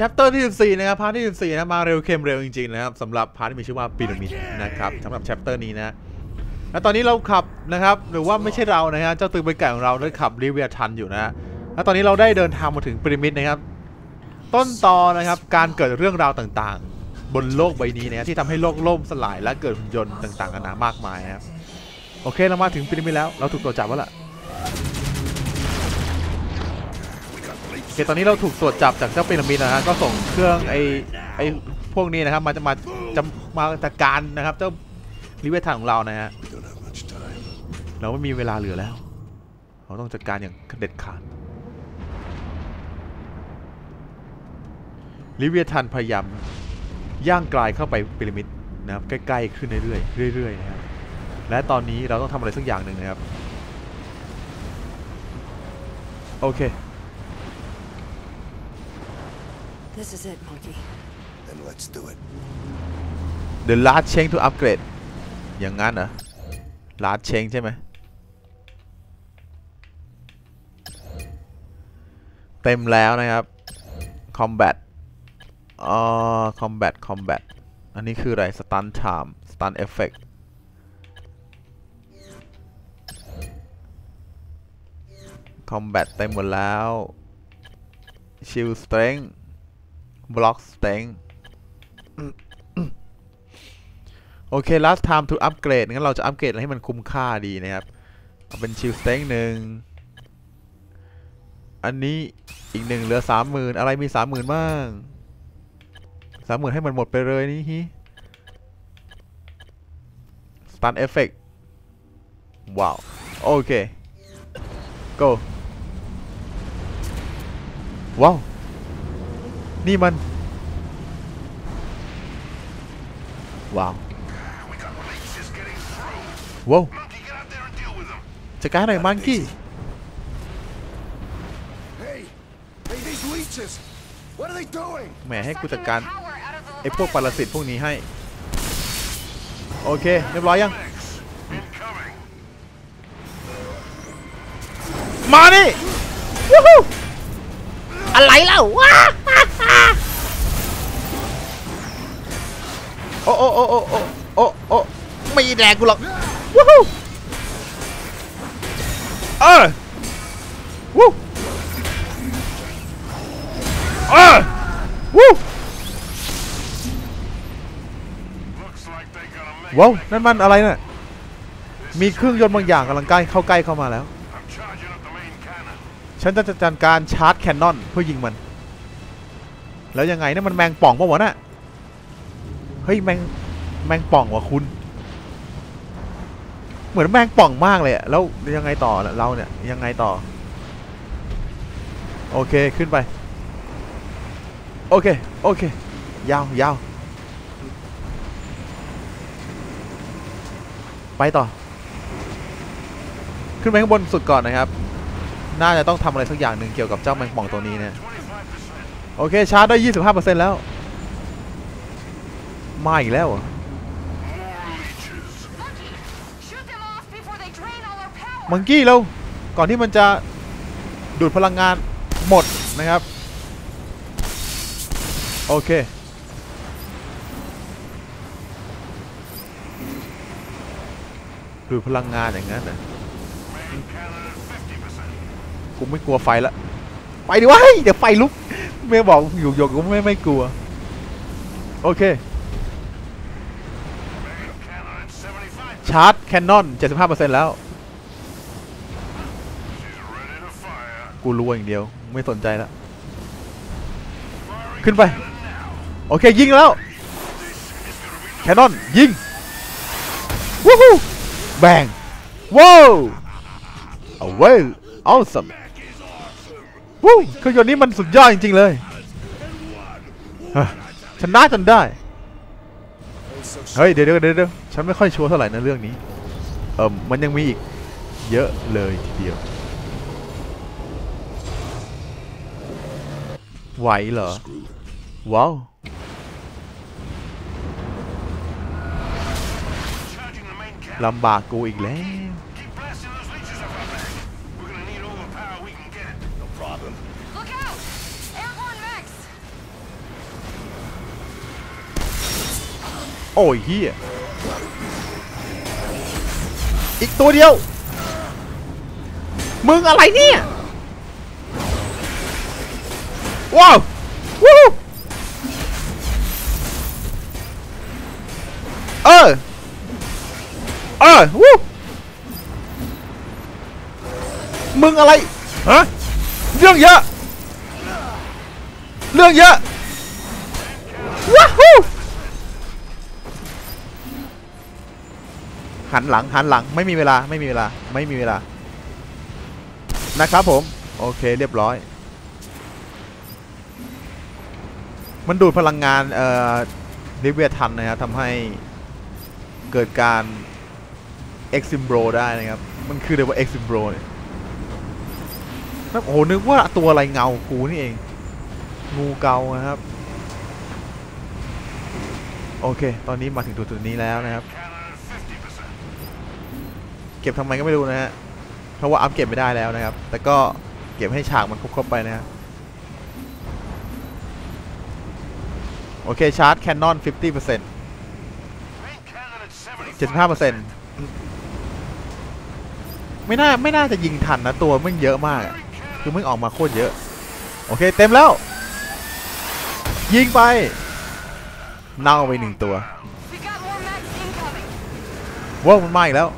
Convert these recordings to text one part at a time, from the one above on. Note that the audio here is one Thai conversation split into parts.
แชปเตอร์ที่ 14 นะครับพาร์ทที่ 14 นะมาเร็วเข้มเร็วจริงๆนะครับสำหรับพาร์ทที่มีชื่อว่าพีระมิดนะครับสำหรับแชปเตอร์นี้นะแล้วตอนนี้เราขับนะครับ หรือว่าไม่ใช่เรานะฮะเจ้าตือใบไก่ของเราได้ขับริเวียทันอยู่นะแล้วตอนนี้เราได้เดินทางมาถึงพีระมิดนะครับ ต้นตอนะครับการเกิดเรื่องราวต่างๆ บนโลกใบนี้นะที่ทำให้โลกล่มสลายและเกิดหุ่นยนต์ต่างๆนานามากมายนะครับโอเคเรามาถึงพีระมิดแล้วเราถูกตรวจจับแล้วล่ะ คตอนนี้เราถูกตรวจจับจากเจ้าพีระมิดนะฮะก็ส่งเครื่องไอไอพวกนี้นะครับมาจะมาจะมาจัดการนะครับ เจ้าลิเวทันของเรานะฮะเราไม่มีเวลาเหลือแล้ว เราต้องจัดการอย่างเด็ดขาดลิเวทันพยายามย่างกลายเข้าไปพีระมิดนะครับใกล้ๆขึ้นเรื่อยๆเรื่อยๆนะครับและตอนนี้เราต้องทำอะไรสักอย่างหนึ่งนะครับโอเค This is it, Monkey. Then let's do it. The last change to upgrade อย่างงั้นเหรอ last change ใช่ไหมเต็มแล้วนะครับ combat อ่า combat combat อันนี้คืออะไร stun time stun effect combat เต็มหมดแล้ว shield strength block strength โอเค last time to upgrade งั้นเราจะอัปเกรดให้มันคุ้มค่าดีนะครับ เอาเป็น shield strength หนึ่ง อันนี้อีกหนึ่งเหลือสามหมื่นอะไรมีสามหมื่นบ้างสามหมื่นให้มันหมดไปเลยนี่ฮิ stun effect ว้าว โอเค go ว้าว นี่มัน ว้าว We got leeches getting through. ว้าว Monkey, get out there and deal with them. จัดการหน่อยมังกี้ Hey, hey, these leeches. What are they doing? แหมให้กู Sucking จัด the การ power out of the ไอ้พวกปรสิตพวกนี้ให้ โอเค เรียบร้อยยัง Thanks. Incoming. มานี่วู้ฮู้ อะไรเล่าว้าโอ้โอ้โอ้โอ้โอ้โอ้โอ้ไม่แดกกูหรอกวู้ฮู้เออวู้เออวู้ Looks like they got a ว้าวนั่นมันอะไรน่ะมีเครื่องยนต์บางอย่างกำลังใกล้เข้าใกล้เข้ามาแล้ว ฉันจะจัดการชาร์จแคนนอนเพื่อยิงมัน แล้วยังไงนี่มันแมงป่องปะวะน่ะเฮ้ยแมงแมงป่องวะคุณ เหมือนแมงป่องมากเลยอะแล้วยังไงต่อเราเนี่ยยังไงต่อ โอเคขึ้นไป โอเคโอเค ยาวยาวไปต่อ ขึ้นไปข้างบนสุดก่อนนะครับ น่าจะต้องทำอะไรสักอย่างหนึ่งเกี่ยวกับเจ้าแมงป่องตัวนี้เนี่ยโอเคชาร์จได้25%แล้วมาเหรอ More leeches. Monkey, shoot them off before they drain all our power. มังกี้เร็วก่อนที่มันจะดูดพลังงานหมดนะครับ โอเค ดูดพลังงานอย่างนั้นนะ กูไม่กลัวไฟละไปดิวะเดี๋ยวไฟลุกเมย์บอกอยู่ๆกูไม่ไม่กลัว โอเค ชาร์จแคนนอน 75%แล้ว กูรู้อย่างเดียว ไม่สนใจแล้วขึ้นไป โอเค ยิงแล้ว แคนนอน ยิง วู้ฮู้แบงว้าวเอาเว้ย awesome วู้เครื่องยนต์นี้มันสุดยอดจริง ๆ เลยชนะจนได้ เฮ้ย เดี๋ยวเดี๋ยวเดี๋ยวฉันไม่ค่อยชัวร์เท่าไหร่นะเรื่องนี้ เออมันยังมีอีกเยอะเลยทีเดียว ไหวเหรอ ว้าวลำบากกูอีกแล้ว โอ้ยเฮียอีกตัวเดียว มึงอะไรเนี่ย ว้าววู้เออ เออวู้มึงอะไร ฮะ เรื่องเยอะ เรื่องเยอะ ว้าว หันหลังหันหลังไม่มีเวลาไม่มีเวลาไม่มีเวลานะครับผม โอเคเรียบร้อย มันดูดพลังงานเอ่อลิเวียทันนะครับทำให้เกิดการเอ็กซิมโบรได้นะครับ มันคือเรียกว่าเอ็กซิมโบรเนี่ยโอ้โหนึกว่าตัวอะไรเงากูนี่เอง งูเกานะครับ โอเค ตอนนี้มาถึงจุดๆนี้แล้วนะครับ ก็บทำไมก็ไม่รู้นะฮะเพราะว่าอัพเก็บไม่ได้แล้วนะครับ แต่ก็เก็บให้ฉากมันครบๆไปนะฮะโอเคชาร์จแคนนอน 50% 75%ไม่น่าไม่น่าจะยิงทันนะ ตัวมึงเยอะมากอะคือมึงออกมาโคตรเยอะ โอเคเต็มแล้ว ยิงไป เน่าไปหนึ่งตัว We got more mags incoming. ว้าวมันมาอีกแล้ว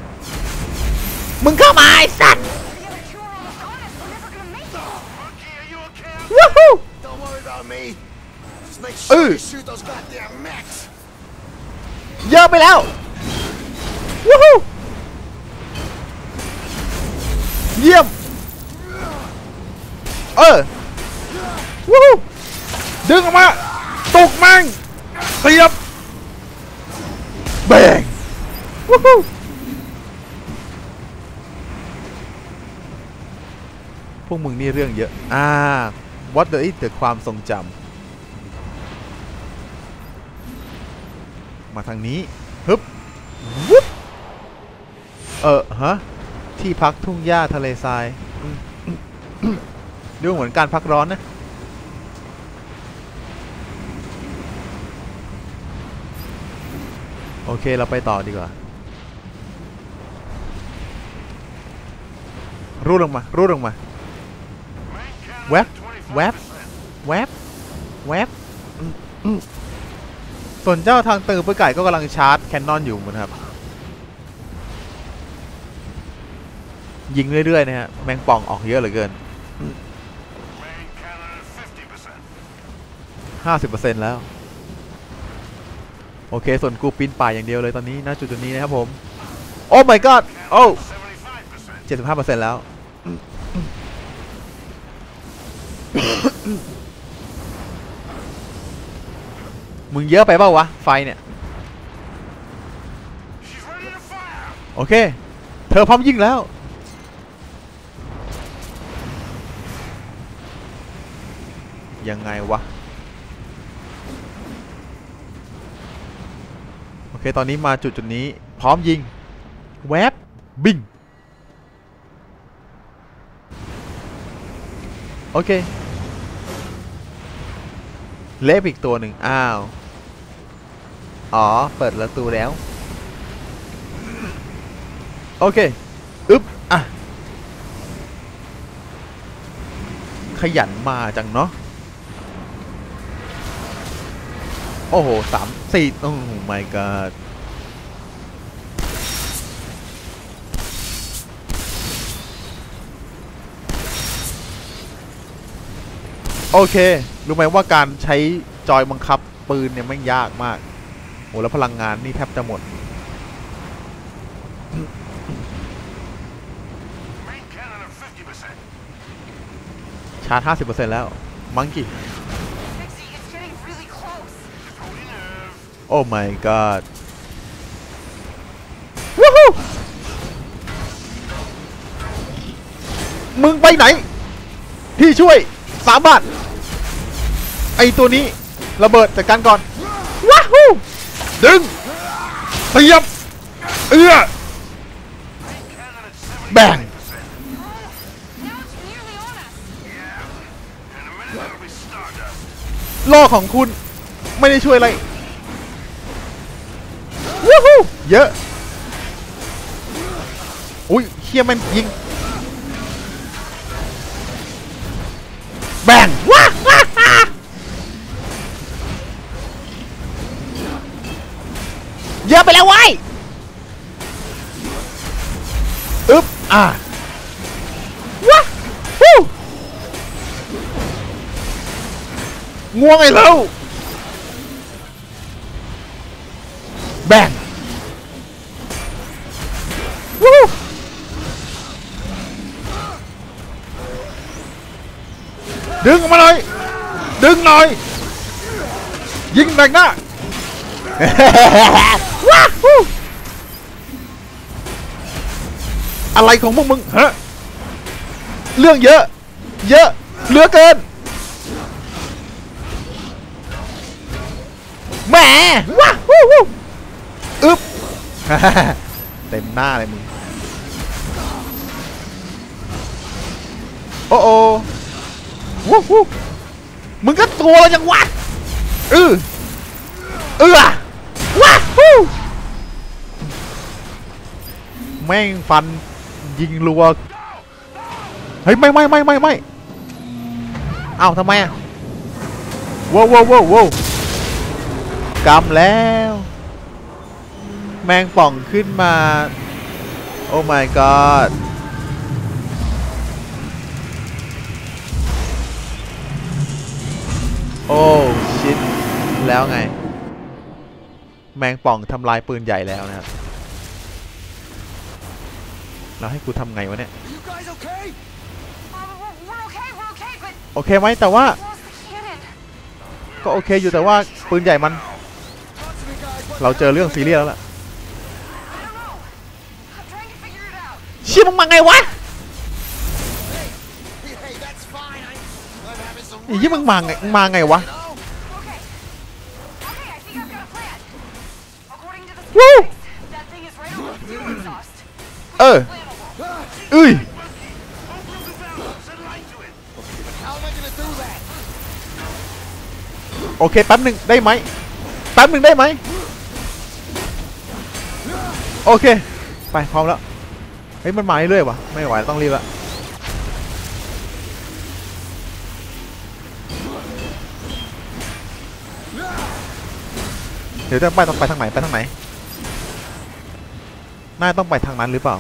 มึงเข้ามาไอ้สัตว์ The other two are almost on us. We're never gonna make it. Woohoo! Don't worry about me. Just make Uh. sure you shoot those goddamn mechs. เยอะไปแล้ววู้ฮู้เยี่ยมเออวู้ฮู้ดึงออกมาตกมังเสียบแบงวู้ฮู้ วกมึงนี่เรื่องเยอะ อ่า what the is the ความทรงจำ มาทางนี้ ฮึบวุ๊บเออฮะ ที่พักทุ่งหญ้าทะเลทรายอืมอืมอืมดูเหมือนการพักร้อนนะ โอเค เราไปต่อดีกว่า รูดลงมา รูดลงมา แวบแวบแวบแวบส่วนเจ้าทางตือปื้อไก่ก็กำลังชาร์จแคนนอนอยู่เหมือนครับ ยิงเรื่อยๆนะฮะ แมงป่องออกเยอะเหลือเกิน 50%แล้ว โอเค ส่วนกูปีนป่ายอย่างเดียวเลยตอนนี้ณจุดจุดนี้นะครับผม โอ้ my god โอ้75%แล้ว มึงเยอะไปเปล่าวะ ไฟเนี่ย โอเค เธอพร้อมยิงแล้ว ยังไงวะ โอเค ตอนนี้มาจุดจุดนี้ พร้อมยิง แวบบิง โอเค เล็บอีกตัวหนึ่งอ้าว อ๋อ เปิดประตูแล้ว โอเค อึ๊บ อะ ขยันมาจังเนาะ โอ้โหสามสี่โอ้ my god โอเค รู้ไหมว่าการใช้จอยบังคับปืนเนี่ยไม่ยากมากโอ้แล้วพลังงานนี่แทบจะหมด ชาร์จ 50%แล้ว มังกี้ Pixie, it's getting really close. โอ้ my god วู้ฮู้มึงไปไหนพี่ช่วยสามบาท ไอตัวนี้ระเบิดจัดการก่อนว้าฮู้ดึงเสียบเอื้อแบ่ง Now it's nearly on us. ล่อของคุณไม่ได้ช่วยอะไรวู้ฮู้เยอะ อุ้ยเฮียมันยิง แบ่งว้า เยอะไปแล้วไว้ยอึ๊บอะว้าฮู้ง่วงไงเราแบ่งวู้ดึงออกมาเลยดึงหน่อย ยิงแบ่งหน้า ว้าฮู้อะไรของพวกมึงฮะเรื่องเยอะ เยอะเหลือเกินแหมว้าวู้วู้อึ๊บเต็มหน้าเลยมึงโอ้โอวู้วู้มึงก็ตัวแล้วยังวะเออเออ แม่งฟันยิงรัว เฮ้ย ไม่ไม่ไม่ไม่ไม่เอ้าทำไมอะว้าวว้าวว้าวกำแล้ว แมงป่องขึ้นมา โอ้ my god โอ้ชิดแล้วไง แมงป่องทำลายปืนใหญ่แล้วนะครับ แล้วให้กูทำไงวะเนี่ย You guys okay? Uh, we're, we're okay, we're okay, but โอเคไหมแต่ว่า we lost the cannon. ก็โอเคอยู่แต่ว่าปืนใหญ่มัน Talk to me, guys. What เราเจอเรื่องซีเรียสแล้วล่ะ I don't know. I'm trying to figure it out. เชี่ยมึงมาไงวะ Hey, hey, that's fine. I, I'm having some ไอ้ยี่มึงมาไงมึงมาไงวะ you know? Okay. Okay, อ้ยโอเคแป๊บหนึ่งได้ไหมแป๊บหนึ่งได้ไหมโอเค ไปพร้อมแล้วเฮ้ยมันมาเรื่อยๆวะไม่ไหวต้องรีบละเดี๋ยวจะไปต้องไปทางไหนไปทางไหนน่าต้องไปทางนั้นหรือเปล่า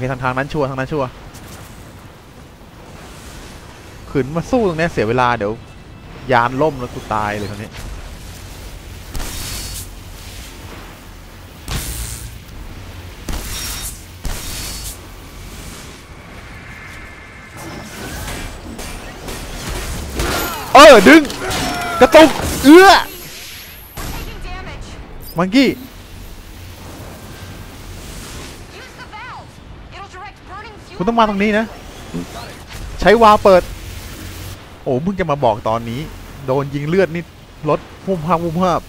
เคทางทางนั้นชัวร์ทางนั้นชัวร์ขืนมาสู้ตรงเนี้ยเสียเวลาเดี๋ยวยานล่มแล้วกูตายเลยคราวนี้เออดึง กระตุก เอื้อ We're taking damage. มังกี้ คุณต้องมาตรงนี้นะ ใช้วาล์วเปิด โอ้มึงจะมาบอกตอนนี้ โดนยิงเลือดนี่ลดพุ่มพาพุ่มภาพ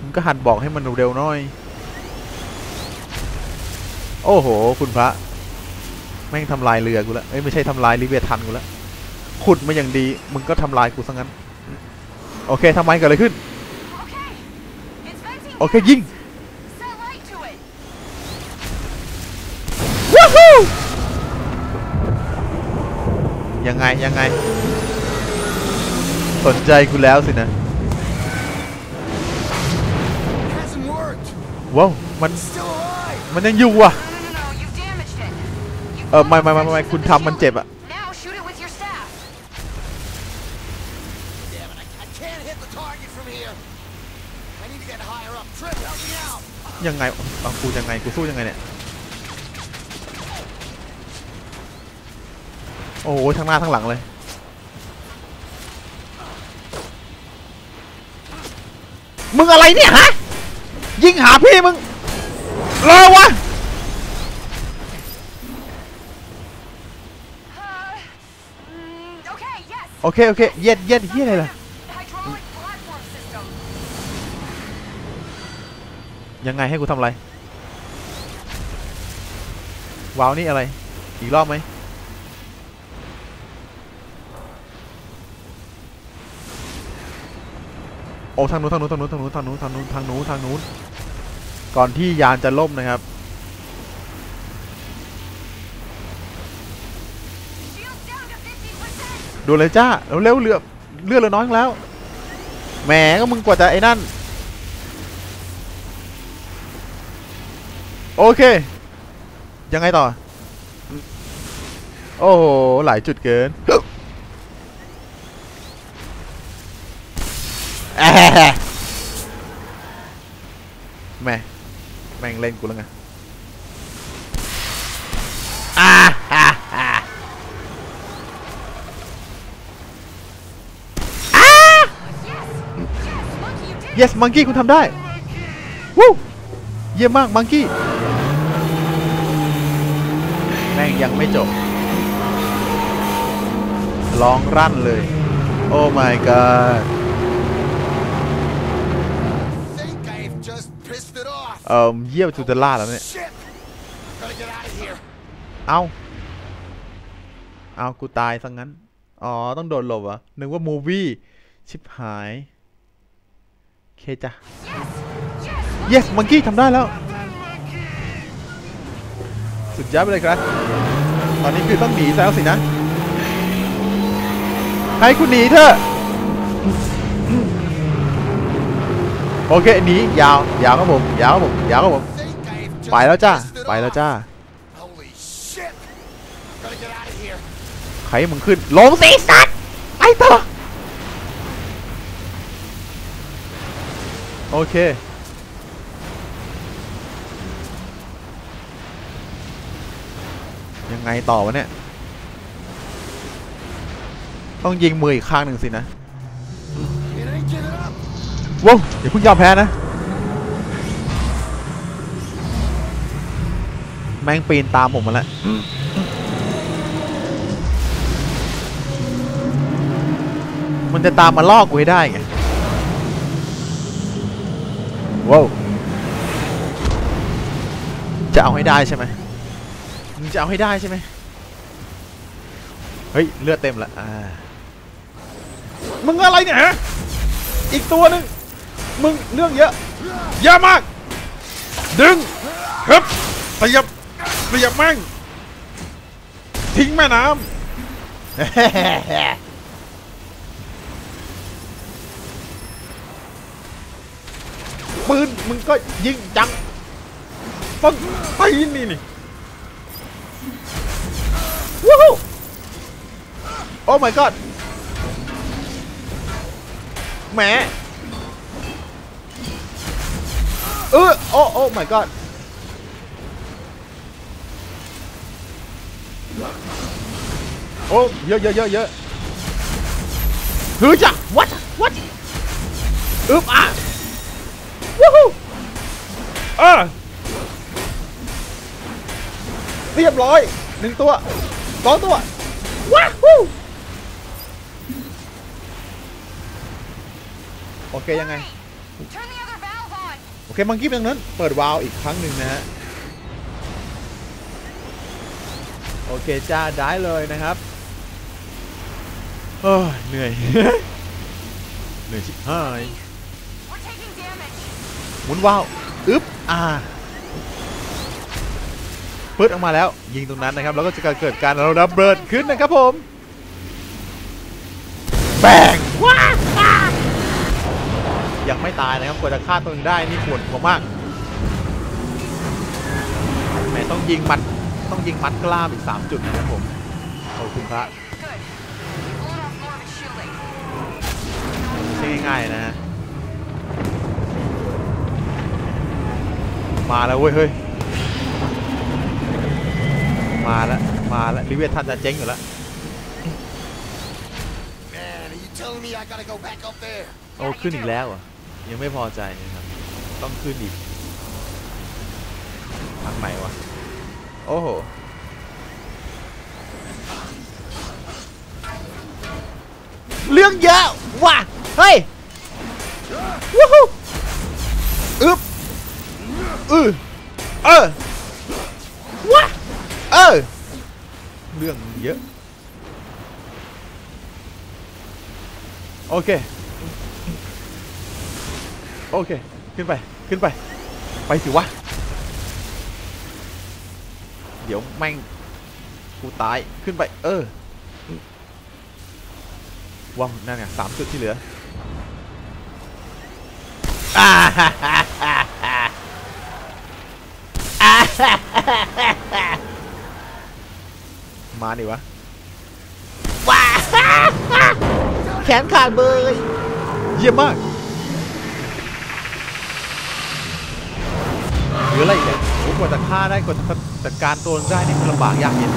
มึงก็หันบอกให้มันเร็วๆหน่อย โอ้โห คุณพระ แม่งทำลายเรือกูแล้วเอ้ยไม่ใช่ทำลายลิเวียทันกูแล้วขุดมาอย่างดี มึงก็ทำลายกูซะงั้น โอเคทำไมเกิดอะไรขึ้น Okay. It's venting. โอเคยิง ยังไง ยังไง สนใจกูแล้วสินะ ว้าว มัน มันยังอยู่วะเออไม่ไม่ไม่ไม่คุณทำมันเจ็บอะยังไงเอากูยังไง กูสู้ยังไงเนี่ย โอ้โหทั้งหน้าทั้งหลังเลยมึงอะไรเนี่ยฮะยิงหาพี่มึงเรอวะโอเค โอเค เย็ดเย็ดเฮียอะไรล่ะยังไงให้กูทำอะไรว้าวนี่อะไร อีกรอบไหม โอ้ทางนู้นทางนู้นทางนู้นทางนู้นทางนู้นทางนู้นทางนู้นทางนู้นก่อนที่ยานจะล่มนะครับ ดูเลยจ้าเร็วเรือเลือดเหลือน้อยแล้วแหมก็มึงกว่าจะไอ้นั่น โอเค ยังไงต่อ โอ้โห หลายจุดเกิน แอะแหม่แม่งเล่นกูแล้วไงอ่าอ่าอ่า Yes, yes, monkey, you did. yes monkey คุณทำได้วู้เยี่ยมมาก monkey แม่งยังไม่จบร้องรั่นเลย โอ้ my god เอ่อเยี่ยมจุดล่าแล้วเนี่ย Shit! Gotta get out of here. เอาเอากูตายซะงั้น อ๋อ ต้องโดนหลบเหรอนึกว่ามูวี่ชิบหายโอเคจ้ะ Yes, yes. yes monkey ทำได้แล้ว สุดยอดไปเลยครับ ตอนนี้คือต้องหนีแล้วสินะ ให้คุณหนีเถอะ โอเคหนียาวยาวครับผมยาวครับผมยาวครับผมไปแล้วจ้าไปแล้วจ้าใครมึงขึ้นลงสิสัตว์ไปเถอะโอเคยังไงต่อวะเนี่ย ต้องยิงมืออีกข้างหนึ่งสินะ ว้าวอย่าเพิ่งยอมแพ้นะ แม่งปีนตามผมมาแล้วมันจะตามมาลอกกูให้ได้ไงว้าวจะเอาให้ได้ใช่ไหมมึงจะเอาให้ได้ใช่ไหมเฮ้ย เลือดเต็มละอ่ามึงอะไรเนี่ยฮะอีกตัวหนึ่ง มึงเรื่องเยอะเยอะมาก ดึงฮึบเสียบเสียบแม่งทิ้งแม่น้ำปืนมึงก็ยิงจังปังตีนนี่นี่วู้ฮู้โอ้ my god แหม Uh, oh, oh my god. Oh, yeah, yeah, yeah, yeah. Hứa chà, what, what? Ướp à. Woohoo. À. เรียบร้อยหนึ่งตัวสองตัวว้าวโอเคยังไง อเคมังกี้เป็นตรงนั้น เปิดวาล์วอีกครั้งหนึ่งนะฮะ โอเคจ้าได้เลยนะครับเอ้ยเหนื่อย เหนื่อยชิบหายหมุนวาล์วอึ๊บ อ่าปึ๊ดออกมาแล้ว ยิงตรงนั้นนะครับ แล้วก็จะเกิดการระเบิดขึ้นนะครับผม แบง ยังไม่ตายนะครับกว่าจะฆ่าตัวเองได้นี่ปวดหัวมากแหมต้องยิงมัดต้องยิงมัดกล้ามอีก 3 จุดนะครับผมขอบคุณพระ Good. You blew off more of his shielding. ไม่ใช่ง่ายๆนะฮะมาแล้วเว้ยเฮ้ยมาแล้วมาแล้วลิเวทท่านจะเจ๊งอยู่แล้ว Man, are you telling me I gotta go back up there? โอ้ขึ้นอีกแล้วเหรอะ ยังไม่พอใจนะครับ ต้องขึ้นอีกทางไหนวะ โอ้โห เรื่องเยอะว่ะ เฮ้ย วู้ฮู้อึ๊บอือเออวะเออ เรื่องเยอะ โอเค โอเค ขึ้นไปขึ้นไป ไปสิวะ เดี๋ยวแม่งกูตายขึ้นไป เออว้าวนั่นไงสามจุดที่เหลืออ่าฮ่าฮ่าฮ่าฮ่าอ่าฮ่าฮ่าฮ่าฮ่ามาดิวะว้าฮ่าฮ่าแขนขาดเบยเยี่ยมมาก รืออะไรอีกเนี่ยโอ้กว่าจะฆ่าได้กว่าจะจัดการตัวได้นี่คือลำบากยากเย็น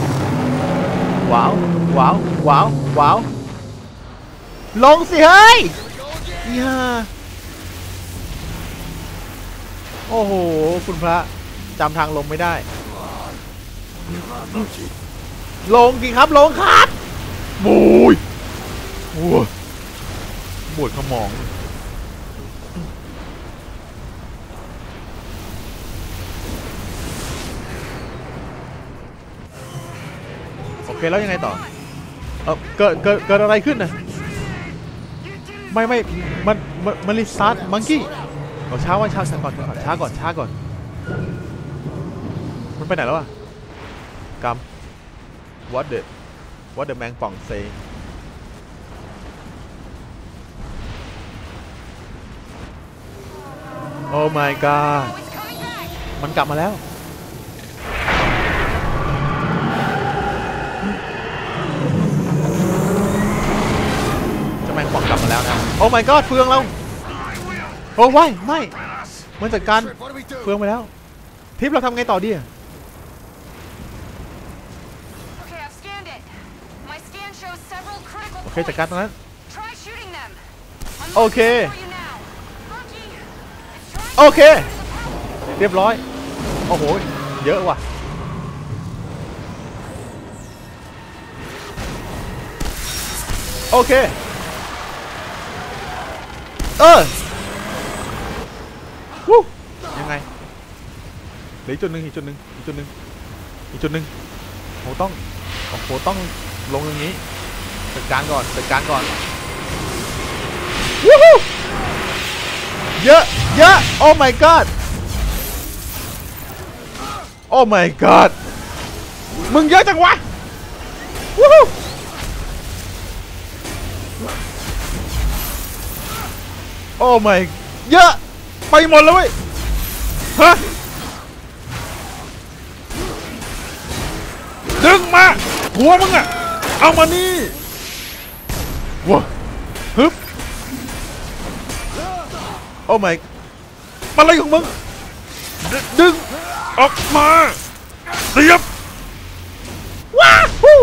ว้าวว้าวว้าวว้าวลงสิเฮ้ยอย่าโอ้โห คุณพระจำทางลงไม่ได้ ลงสิครับ ลงครับบูยโอ้ยปวดขมอง เคแล้วยังไงต่อเออเกิดเกิดเกิดอะไรขึ้นนะไม่ไม่มันมันมันรีสตาร์ทมังกี้เอาช้าว่าช้าก่อนช้าก่อนช้าก่อนช้าก่อน มันไปไหนแล้วอะกำ what the what the แมงป่อง say oh my god มันกลับมาแล้ว โอ้ my god เฟืองเราโอ้ไม่ไม่มันจัดการ Trip, what do we do? เฟืองไปแล้ว ทิปเราทำไงต่อดีอะ Okay, I've scanned it. My scan shows several critical โอเคจัดการตรงนั้น points. Try shooting them. I'm Okay. looking for you now. Monkey, it's trying โอเค to get to the เรียบร้อย โอ้โห เยอะว่ะโอเค เออวู้ยังไงเหลืออีกจุดหนึ่งอีกจุดหนึ่งอีกจุดหนึ่งอีกจุดหนึ่งโหต้องโอ้โหต้องลงอย่างนี้จัดการก่อนจัดการก่อนวู้ฮู้เยอะเยอะโอ้ my god โอ้ my god มึงเยอะจังวะวู้ฮู้ โอ้ my เยอะ ไปหมดแล้วเว้ยฮะดึงมา หัวมึงอะเอามานี่ว้าฮึบโอ้ my มันอะไรของมึง ดึดึงออกมาเรียบว้าฮู้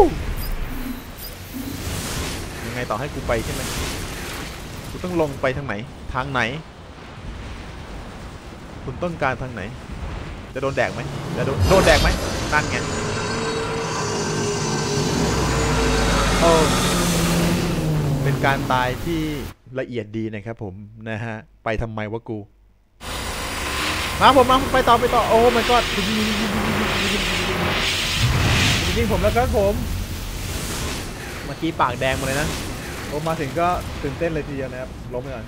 ยังไงต่อให้กูไปใช่ไหมกูต้องลงไปทางไหน ทางไหน คุณต้องการทางไหน จะโดนแดกไหมจะโดนโดนแดกไหมนั่นไงโอ้เป็นการตายที่ละเอียดดีนะครับผมนะฮะ ไปทำไมวะกูมาผมมาไปต่อไปต่อโอ้ my god ยิงผมแล้วครับผมเมื่อกี้ปากแดงหมาเลยนะโอ้มาถึงก็ตื่นเต้นเลยทีเดียวนะครับล้มไปก่อน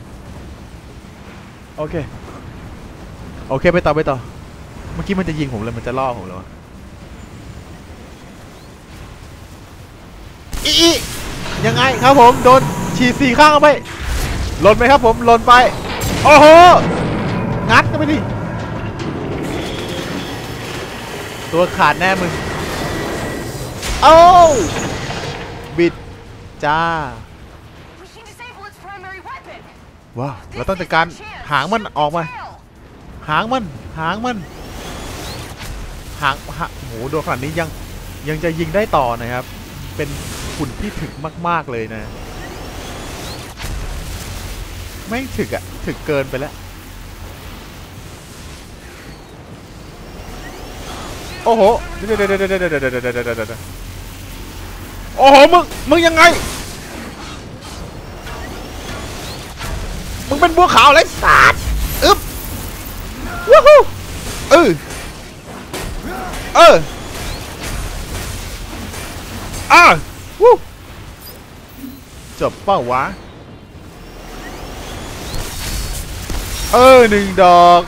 โอเค โอเคไปต่อไปต่อ เมื่อกี้มันจะยิงผมเลยมันจะล่อผมเลยวะอีอยังไงครับผมโดนฉีดสี่ข้างเข้าไปหล่นไหมครับผมหล่นไป โอ้โห งัดกันไปดิ ตัวขาดแน่มึง โอ้บิด จ้า ว้าวเราต้องจัดการหางมันออกมา หางมัน หางมัน หางหาโหโดนขนาดนี้ยังยังจะยิงได้ต่อนะครับ เป็นหุ่นที่ถึกมาก ๆ เลยนะ ไม่ถึกอะถึกเกินไปแล้ว โอ้โหเดี๋ยวเดี๋ยวเดี๋ยวเดี๋ยวเดี๋ยวโอ้โห มึง มึงยังเด เป็นบัวขาวเลยสัตว์อึ๊บวู้ฮู้เออเอออะวู้จบเป้าวะ เออหนึ่งดอก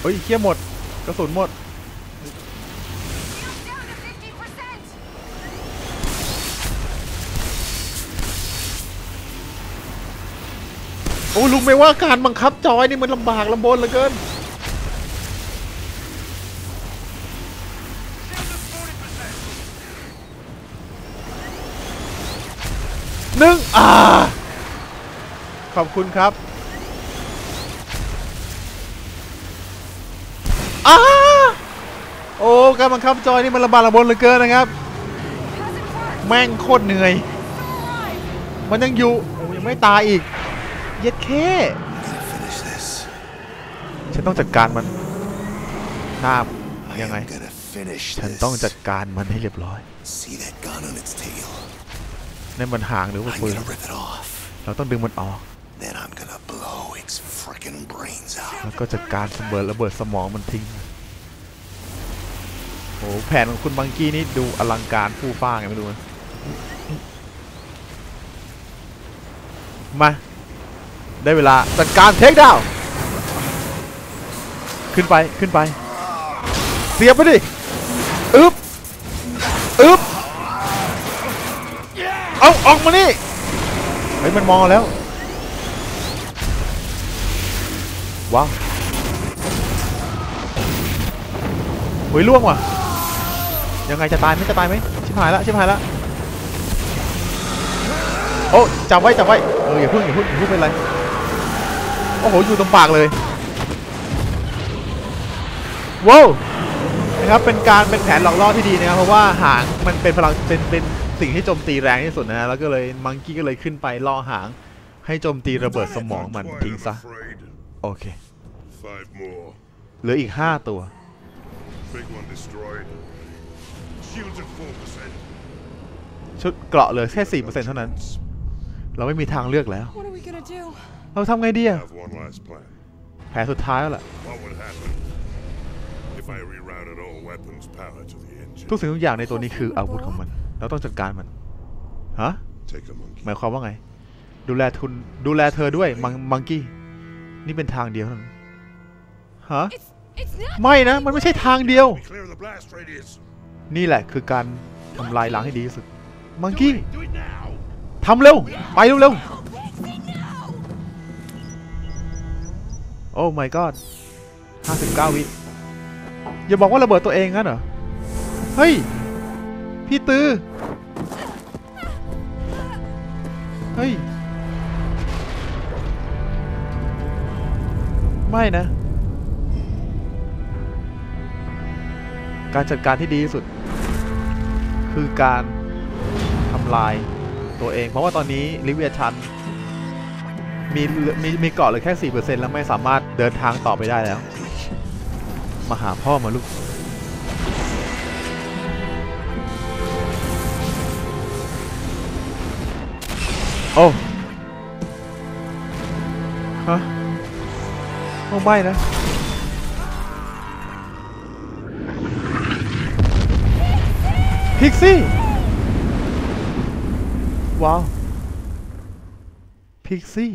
เฮ้ยเคี้ยหมด กระสุนหมด โอ้ลุงไม่ว่าการบังคับจอยนี่มันลำบากลำบนเหลือเกิน หนึ่งอ่า ขอบคุณครับ อ้า โอ้ การบังคับจอยนี่มันลำบากลำบนเหลือเกินนะครับ แม่งโคตรเหนื่อย มันยังอยู่ โอ้ยังไม่ตายอีก เย็ดเค Gotta finish this. ฉันต้องจัดการมันหน้า I ยังไง am gonna finish ฉัน this. ต้องจัดการมันให้เรียบร้อย See that gun on its tail? นั่นมันหางหรือว่า I'm ปืน gonna rip it off. เราต้องดึงมันออก Then I'm gonna blow its frickin' brains out. แล้วก็จัดการระเบิดระเบิดสมองมันทิ้งโอ้แผนของคุณบังกี้นี่ดูอลังการฟู่ฟ้าไงไม่รู้นะมา ได้เวลาจัดการเทคดาวขึ้นไปขึ้นไป เสียบไปดิอึ๊บอึ๊บเอาออกมานี่เฮ้ยมันมองแล้วว้าวเฮ้ยล่วงว่ะยังไงจะตายไหมจะตายไหมชิบหายละชิบหายละโอ้จับไว้จับไว้เอออย่าพึ่งอย่าพึ่งอย่าพึ่งเป็นไร อ้โห อยู่ตรงปากเลยว้าวนะครับเป็นการเป็นแผนหลอกล่อที่ดีนะครับเพราะว่าหางมันเป็นพลังเป็นเป็นสิ่งที่โจมตีแรงที่สุดนะฮะแล้วก็เลยมังกี้ก็เลยขึ้นไปล่อหาง ให้โจมตีระเบิดสมองมันทิ้งซะโอเคเหลืออีก 5 ตัวชุดเกราะเหลือแค่4%เท่านั้น เราไม่มีทางเลือกแล้ว What are we gonna do? เราทำไงดีอะ Have one last plan. แผนสุดท้ายแล้วล่ะ What would happen if I rerouted all weapons power to the engine? ทุกสิ่งทุกอย่างในตัวนี้คืออาวุธของมัน เราต้องจัดการมัน ฮะ Take a monkey. หมายความว่าไง ดูแลทุน ดูแลเธอด้วย มังมังกี้ นี่เป็นทางเดียวเท่านั้นฮะ It's it's not. ไม่นะ มันไม่ใช่ทางเดียว We clear the blast radius. นี่แหละคือการทำลายล้างให้ดีที่สุด มังกี้ Do it now. ทำเร็ว ไปเร็วๆ โอ้ my god 59 วิ อย่าบอกว่าระเบิดตัวเองงั้นเหรอ เฮ้ย พี่ตือ เฮ้ย ไม่นะ การจัดการที่ดีที่สุด คือการทำลายตัวเอง เพราะว่าตอนนี้ลิเวียชัน มีมีมีเกาะเหลือแค่4%แล้วไม่สามารถเดินทางต่อไปได้แล้ว มาหาพ่อมาลูกโอ้ฮะโอ้ไม่นะพิกซี่ว้าวพิกซี่